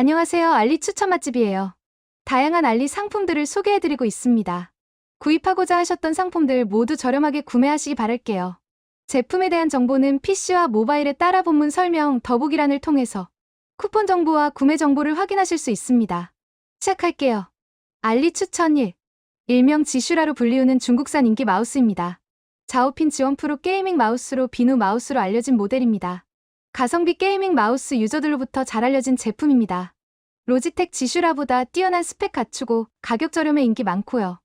안녕하세요. 알리 추천 맛집이에요. 다양한 알리 상품들을 소개해드리고 있습니다. 구입하고자 하셨던 상품들 모두 저렴하게 구매하시기 바랄게요. 제품에 대한 정보는 PC와 모바일에 따라 본문 설명 더보기란을 통해서 쿠폰 정보와 구매 정보를 확인하실 수 있습니다. 시작할게요. 알리 추천 1. 일명 지슈라로 불리우는 중국산 인기 마우스입니다. 자오핀 지원 프로 게이밍 마우스로 비누 마우스로 알려진 모델입니다. 가성비 게이밍 마우스 유저들로부터 잘 알려진 제품입니다. 로지텍 지슈라보다 뛰어난 스펙 갖추고 가격 저렴에 인기 많고요.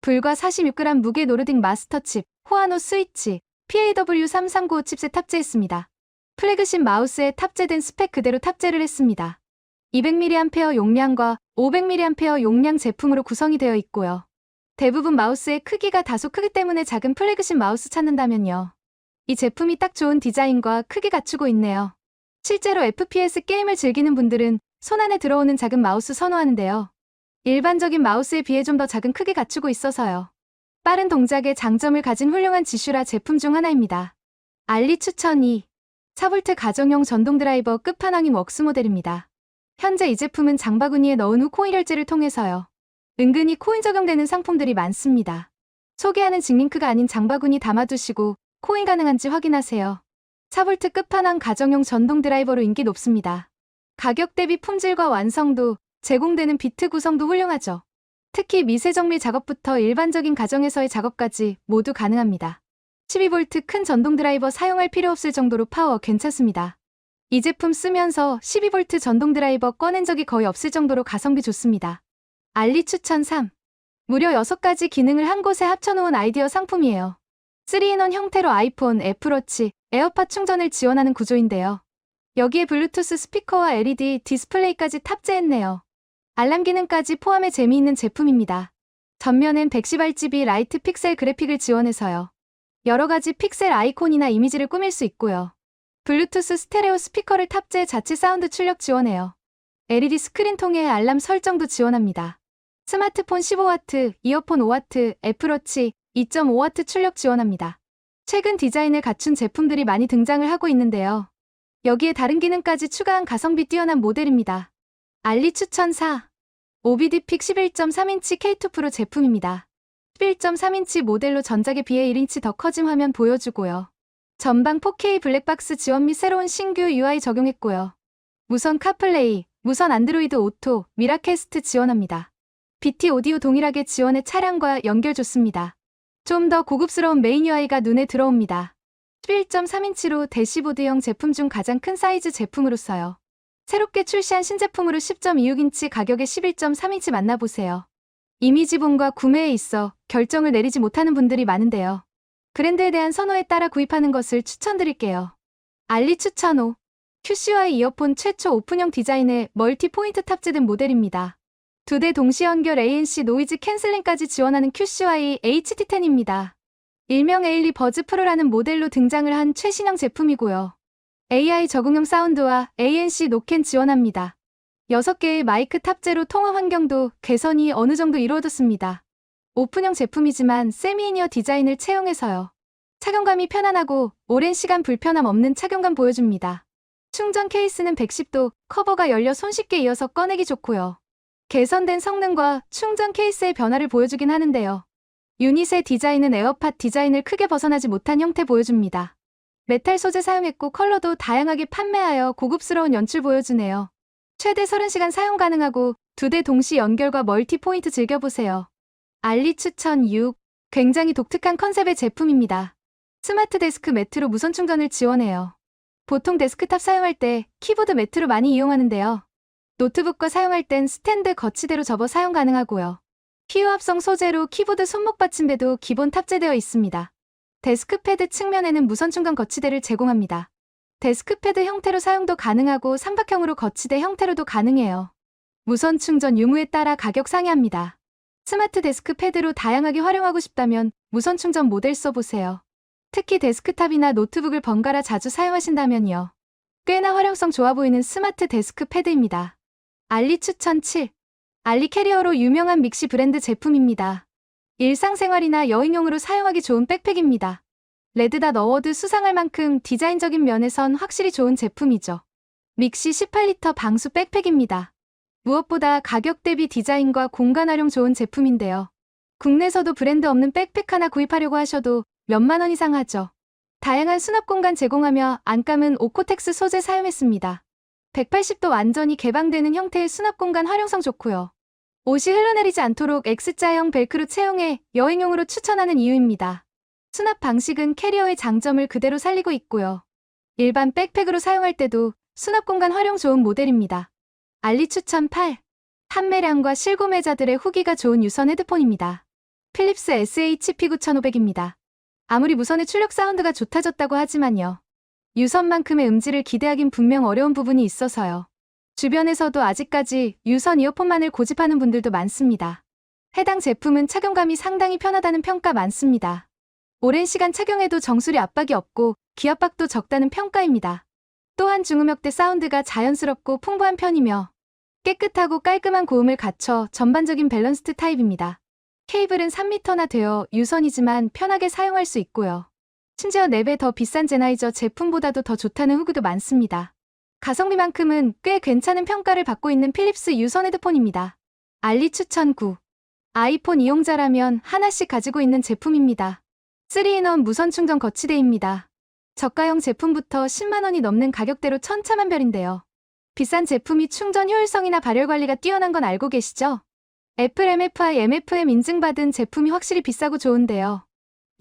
불과 46g 무게 노르딕 마스터칩, 호아노 스위치, PAW3395 칩셋 탑재했습니다. 플래그십 마우스에 탑재된 스펙 그대로 탑재를 했습니다. 200mAh 용량과 500mAh 용량 제품으로 구성이 되어 있고요. 대부분 마우스의 크기가 다소 크기 때문에 작은 플래그십 마우스 찾는다면요. 이 제품이 딱 좋은 디자인과 크기 갖추고 있네요. 실제로 FPS 게임을 즐기는 분들은 손 안에 들어오는 작은 마우스 선호하는데요. 일반적인 마우스에 비해 좀 더 작은 크기 갖추고 있어서요. 빠른 동작에 장점을 가진 훌륭한 지슈라 제품 중 하나입니다. 알리 추천 2. 차볼트 가정용 전동 드라이버 끝판왕인 웍스 모델입니다. 현재 이 제품은 장바구니에 넣은 후 코인 결제를 통해서요. 은근히 코인 적용되는 상품들이 많습니다. 소개하는 직링크가 아닌 장바구니 담아두시고 코인 가능한지 확인하세요. 차볼트 끝판왕 가정용 전동 드라이버로 인기 높습니다. 가격 대비 품질과 완성도, 제공되는 비트 구성도 훌륭하죠. 특히 미세 정밀 작업부터 일반적인 가정에서의 작업까지 모두 가능합니다. 12V 큰 전동 드라이버 사용할 필요 없을 정도로 파워 괜찮습니다. 이 제품 쓰면서 12V 전동 드라이버 꺼낸 적이 거의 없을 정도로 가성비 좋습니다. 알리 추천 3. 무려 6가지 기능을 한 곳에 합쳐놓은 아이디어 상품이에요. 3인원 형태로 아이폰, 애플워치, 에어팟 충전을 지원하는 구조인데요. 여기에 블루투스 스피커와 LED 디스플레이까지 탑재했네요. 알람 기능까지 포함해 재미있는 제품입니다. 전면엔 110RGB 라이트 픽셀 그래픽을 지원해서요. 여러 가지 픽셀 아이콘이나 이미지를 꾸밀 수 있고요. 블루투스 스테레오 스피커를 탑재 자체 사운드 출력 지원해요. LED 스크린 통해 알람 설정도 지원합니다. 스마트폰 15W, 이어폰 5W, 애플워치 2.5W 출력 지원합니다. 최근 디자인을 갖춘 제품들이 많이 등장을 하고 있는데요. 여기에 다른 기능까지 추가한 가성비 뛰어난 모델입니다. 알리 추천 4. OBD픽 11.3인치 K2 프로 제품입니다. 11.3인치 모델로 전작에 비해 1인치 더 커진 화면 보여주고요. 전방 4K 블랙박스 지원 및 새로운 신규 UI 적용했고요. 무선 카플레이, 무선 안드로이드 오토, 미라캐스트 지원합니다. BT 오디오 동일하게 지원해 차량과 연결 좋습니다. 좀 더 고급스러운 메인 UI가 눈에 들어옵니다. 11.3인치로 대시보드형 제품 중 가장 큰 사이즈 제품으로서요. 새롭게 출시한 신제품으로 10.26인치 가격에 11.3인치 만나보세요. 이미지본과 구매에 있어 결정을 내리지 못하는 분들이 많은데요. 브랜드에 대한 선호에 따라 구입하는 것을 추천드릴게요. 알리 추천 5. QCY 이어폰 최초 오픈형 디자인의 멀티 포인트 탑재된 모델입니다. 두 대 동시 연결 ANC 노이즈 캔슬링까지 지원하는 QCY HT10입니다. 일명 에일리 버즈 프로라는 모델로 등장을 한 최신형 제품이고요. AI 적응형 사운드와 ANC 노캔 지원합니다. 6개의 마이크 탑재로 통화 환경도 개선이 어느 정도 이루어졌습니다. 오픈형 제품이지만 세미이니어 디자인을 채용해서요. 착용감이 편안하고 오랜 시간 불편함 없는 착용감 보여줍니다. 충전 케이스는 110도, 커버가 열려 손쉽게 이어서 꺼내기 좋고요. 개선된 성능과 충전 케이스의 변화를 보여주긴 하는데요. 유닛의 디자인은 에어팟 디자인을 크게 벗어나지 못한 형태 보여줍니다. 메탈 소재 사용했고 컬러도 다양하게 판매하여 고급스러운 연출 보여주네요. 최대 30시간 사용 가능하고 두 대 동시 연결과 멀티 포인트 즐겨보세요. 알리 추천 6. 굉장히 독특한 컨셉의 제품입니다. 스마트 데스크 매트로 무선 충전을 지원해요. 보통 데스크탑 사용할 때 키보드 매트로 많이 이용하는데요. 노트북과 사용할 땐 스탠드 거치대로 접어 사용 가능하고요. 피유합성 소재로 키보드 손목 받침대도 기본 탑재되어 있습니다. 데스크패드 측면에는 무선 충전 거치대를 제공합니다. 데스크패드 형태로 사용도 가능하고 삼각형으로 거치대 형태로도 가능해요. 무선 충전 유무에 따라 가격 상이합니다. 스마트 데스크패드로 다양하게 활용하고 싶다면 무선 충전 모델 써보세요. 특히 데스크탑이나 노트북을 번갈아 자주 사용하신다면요. 꽤나 활용성 좋아 보이는 스마트 데스크패드입니다. 알리 추천 7. 알리 캐리어로 유명한 믹시 브랜드 제품입니다. 일상생활이나 여행용으로 사용하기 좋은 백팩입니다. 레드다 넣어도 수상할 만큼 디자인적인 면에선 확실히 좋은 제품이죠. 믹시 18리터 방수 백팩입니다. 무엇보다 가격 대비 디자인과 공간 활용 좋은 제품인데요. 국내에서도 브랜드 없는 백팩 하나 구입하려고 하셔도 몇만 원 이상 하죠. 다양한 수납 공간 제공하며 안감은 오코텍스 소재 사용했습니다. 180도 완전히 개방되는 형태의 수납 공간 활용성 좋고요. 옷이 흘러내리지 않도록 X자형 벨크로 채용해 여행용으로 추천하는 이유입니다. 수납 방식은 캐리어의 장점을 그대로 살리고 있고요. 일반 백팩으로 사용할 때도 수납 공간 활용 좋은 모델입니다. 알리 추천 8. 판매량과 실구매자들의 후기가 좋은 유선 헤드폰입니다. 필립스 SHP9500입니다. 아무리 무선의 출력 사운드가 좋다졌다고 하지만요. 유선만큼의 음질을 기대하긴 분명 어려운 부분이 있어서요. 주변에서도 아직까지 유선 이어폰만을 고집하는 분들도 많습니다. 해당 제품은 착용감이 상당히 편하다는 평가 많습니다. 오랜 시간 착용해도 정수리 압박이 없고 기압박도 적다는 평가입니다. 또한 중음역대 사운드가 자연스럽고 풍부한 편이며 깨끗하고 깔끔한 고음을 갖춰 전반적인 밸런스트 타입입니다. 케이블은 3m나 되어 유선이지만 편하게 사용할 수 있고요. 심지어 4배 더 비싼 제나이저 제품보다도 더 좋다는 후기도 많습니다. 가성비만큼은 꽤 괜찮은 평가를 받고 있는 필립스 유선 헤드폰입니다. 알리 추천 9. 아이폰 이용자라면 하나씩 가지고 있는 제품입니다. 3인원 무선 충전 거치대입니다. 저가형 제품부터 10만원이 넘는 가격대로 천차만별인데요. 비싼 제품이 충전 효율성이나 발열 관리가 뛰어난 건 알고 계시죠? 애플 MFI, MFM 인증받은 제품이 확실히 비싸고 좋은데요.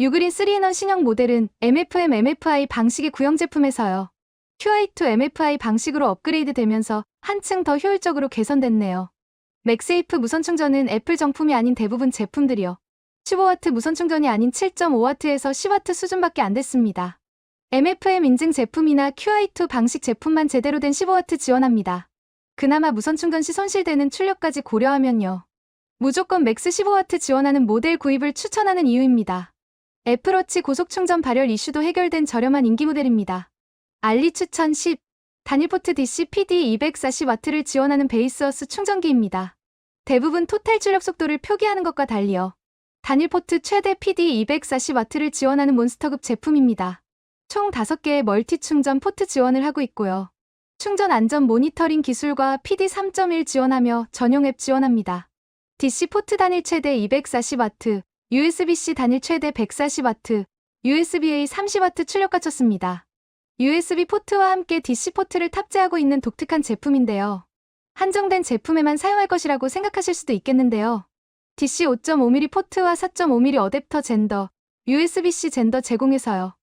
유그린 3인원 신형 모델은 MFM, MFI 방식의 구형 제품에서요. QI2 MFI 방식으로 업그레이드 되면서 한층 더 효율적으로 개선됐네요. 맥세이프 무선 충전은 애플 정품이 아닌 대부분 제품들이요. 15W 무선 충전이 아닌 7.5W에서 10W 수준밖에 안 됐습니다. MFM 인증 제품이나 QI2 방식 제품만 제대로 된 15W 지원합니다. 그나마 무선 충전 시 손실되는 출력까지 고려하면요. 무조건 맥스 15W 지원하는 모델 구입을 추천하는 이유입니다. 애플워치 고속 충전 발열 이슈도 해결된 저렴한 인기 모델입니다. 알리 추천 10. 단일포트 DC PD 240W를 지원하는 베이스어스 충전기입니다. 대부분 토탈 출력 속도를 표기하는 것과 달리요. 단일포트 최대 PD 240W를 지원하는 몬스터급 제품입니다. 총 5개의 멀티 충전 포트 지원을 하고 있고요. 충전 안전 모니터링 기술과 PD 3.1 지원하며 전용 앱 지원합니다. DC 포트 단일 최대 240W, USB-C 단일 최대 140W, USB-A 30W 출력 갖췄습니다. USB 포트와 함께 DC 포트를 탑재하고 있는 독특한 제품인데요. 한정된 제품에만 사용할 것이라고 생각하실 수도 있겠는데요. DC 5.5mm 포트와 4.5mm 어댑터 젠더, USB-C 젠더 제공해서요.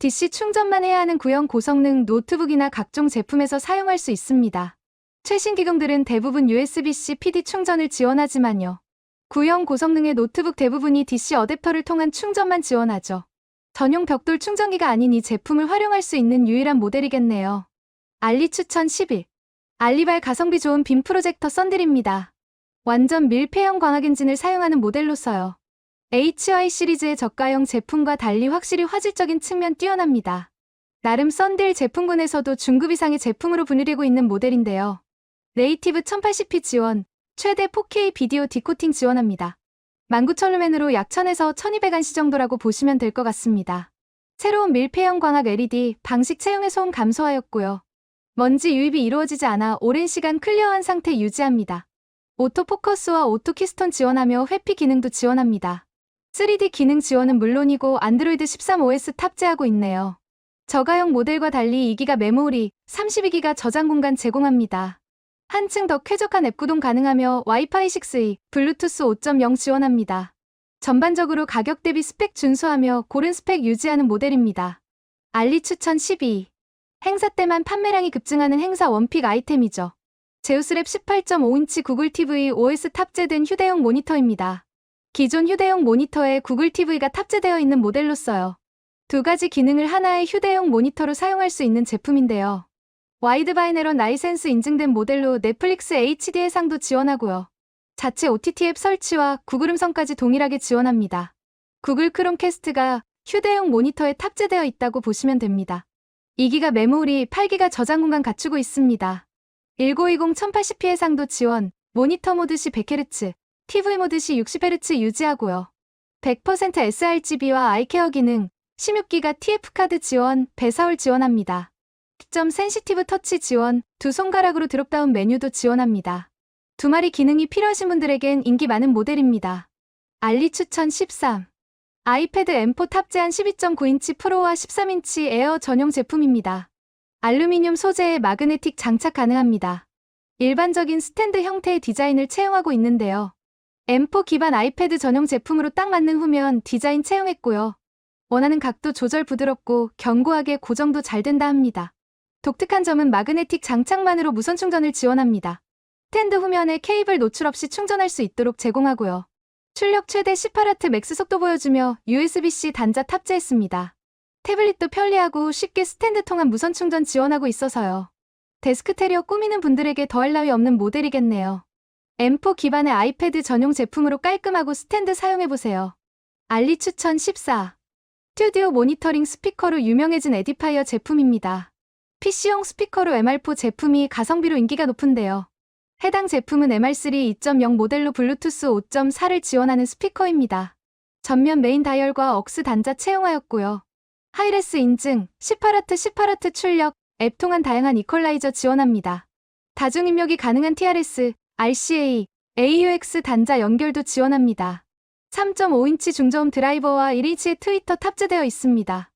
DC 충전만 해야 하는 구형 고성능 노트북이나 각종 제품에서 사용할 수 있습니다. 최신 기종들은 대부분 USB-C PD 충전을 지원하지만요. 구형 고성능의 노트북 대부분이 DC 어댑터를 통한 충전만 지원하죠. 전용 벽돌 충전기가 아닌 이 제품을 활용할 수 있는 유일한 모델이겠네요. 알리 추천 11. 알리발 가성비 좋은 빔 프로젝터 썬들입니다. 완전 밀폐형 광학 엔진을 사용하는 모델로서요. HY 시리즈의 저가형 제품과 달리 확실히 화질적인 측면 뛰어납니다. 나름 썬들 제품군에서도 중급 이상의 제품으로 분류되고 있는 모델인데요. 네이티브 1080p 지원, 최대 4K 비디오 디코팅 지원합니다. 19,000루멘으로 약 1000에서 1200안시 정도라고 보시면 될 것 같습니다. 새로운 밀폐형 광학 LED 방식 채용의 소음 감소하였고요. 먼지 유입이 이루어지지 않아 오랜 시간 클리어한 상태 유지합니다. 오토포커스와 오토키스톤 지원하며 회피 기능도 지원합니다. 3D 기능 지원은 물론이고 안드로이드 13OS 탑재하고 있네요. 저가형 모델과 달리 2기가 메모리, 32기가 저장 공간 제공합니다. 한층 더 쾌적한 앱 구동 가능하며 와이파이 6E, 블루투스 5.0 지원합니다. 전반적으로 가격 대비 스펙 준수하며 고른 스펙 유지하는 모델입니다. 알리 추천 12. 행사 때만 판매량이 급증하는 행사 원픽 아이템이죠. 제우스랩 18.5인치 구글 TV OS 탑재된 휴대용 모니터입니다. 기존 휴대용 모니터에 구글 TV가 탑재되어 있는 모델로서요. 두 가지 기능을 하나의 휴대용 모니터로 사용할 수 있는 제품인데요. 와이드 바이네런 라이센스 인증된 모델로 넷플릭스 HD 해상도 지원하고요. 자체 OTT 앱 설치와 구글 음성까지 동일하게 지원합니다. 구글 크롬 캐스트가 휴대용 모니터에 탑재되어 있다고 보시면 됩니다. 2기가 메모리, 8기가 저장 공간 갖추고 있습니다. 1920 1080p 해상도 지원, 모니터 모드 시 100Hz, TV 모드 시 60Hz 유지하고요. 100% sRGB와 아이케어 기능, 16기가 TF카드 지원, 배사올 지원합니다. 점 센시티브 터치 지원, 두 손가락으로 드롭다운 메뉴도 지원합니다. 두 마리 기능이 필요하신 분들에겐 인기 많은 모델입니다. 알리 추천 13. 아이패드 M4 탑재한 12.9인치 프로와 13인치 에어 전용 제품입니다. 알루미늄 소재의 마그네틱 장착 가능합니다. 일반적인 스탠드 형태의 디자인을 채용하고 있는데요. M4 기반 아이패드 전용 제품으로 딱 맞는 후면 디자인 채용했고요. 원하는 각도 조절 부드럽고 견고하게 고정도 잘 된다 합니다. 독특한 점은 마그네틱 장착만으로 무선 충전을 지원합니다. 스탠드 후면에 케이블 노출 없이 충전할 수 있도록 제공하고요. 출력 최대 18W 맥스 속도 보여주며 USB-C 단자 탑재했습니다. 태블릿도 편리하고 쉽게 스탠드 통한 무선 충전 지원하고 있어서요. 데스크 테리어 꾸미는 분들에게 더할 나위 없는 모델이겠네요. M4 기반의 아이패드 전용 제품으로 깔끔하고 스탠드 사용해보세요. 알리 추천 14. 스튜디오 모니터링 스피커로 유명해진 에디파이어 제품입니다. PC용 스피커로 MR4 제품이 가성비로 인기가 높은데요. 해당 제품은 MR3 2.0 모델로 블루투스 5.4를 지원하는 스피커입니다. 전면 메인 다이얼과 억스 단자 채용하였고요. 하이레스 인증, 18W 18W 출력, 앱 통한 다양한 이퀄라이저 지원합니다. 다중 입력이 가능한 TRS, RCA, AUX 단자 연결도 지원합니다. 3.5인치 중저음 드라이버와 1인치의 트위터 탑재되어 있습니다.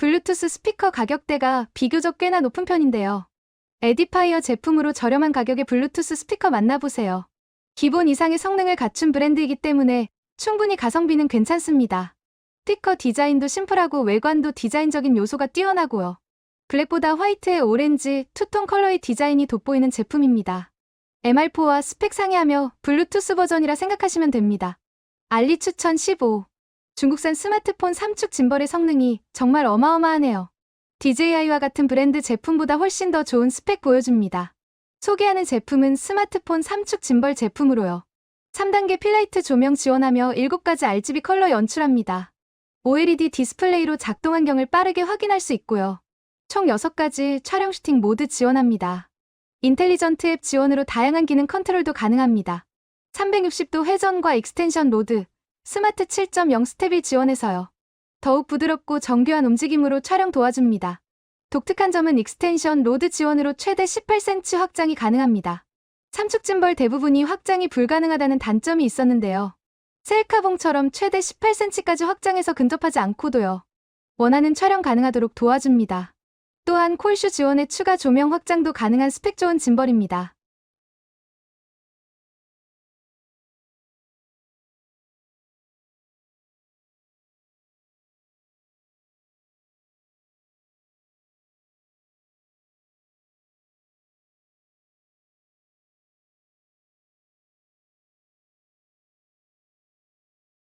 블루투스 스피커 가격대가 비교적 꽤나 높은 편인데요. 에디파이어 제품으로 저렴한 가격의 블루투스 스피커 만나보세요. 기본 이상의 성능을 갖춘 브랜드이기 때문에 충분히 가성비는 괜찮습니다. 스티커 디자인도 심플하고 외관도 디자인적인 요소가 뛰어나고요. 블랙보다 화이트에 오렌지, 투톤 컬러의 디자인이 돋보이는 제품입니다. MR4와 스펙 상회하며 블루투스 버전이라 생각하시면 됩니다. 알리 추천 15. 중국산 스마트폰 3축 짐벌의 성능이 정말 어마어마하네요. DJI와 같은 브랜드 제품보다 훨씬 더 좋은 스펙 보여줍니다. 소개하는 제품은 스마트폰 3축 짐벌 제품으로요. 3단계 필라이트 조명 지원하며 7가지 RGB 컬러 연출합니다. OLED 디스플레이로 작동 환경을 빠르게 확인할 수 있고요. 총 6가지 촬영 슈팅 모드 지원합니다. 인텔리전트 앱 지원으로 다양한 기능 컨트롤도 가능합니다. 360도 회전과 익스텐션 로드, 스마트 7.0 스텝이 지원해서요. 더욱 부드럽고 정교한 움직임으로 촬영 도와줍니다. 독특한 점은 익스텐션 로드 지원으로 최대 18cm 확장이 가능합니다. 삼축 짐벌 대부분이 확장이 불가능하다는 단점이 있었는데요. 셀카봉처럼 최대 18cm까지 확장해서 근접하지 않고도요. 원하는 촬영 가능하도록 도와줍니다. 또한 콜슈 지원에 추가 조명 확장도 가능한 스펙 좋은 짐벌입니다.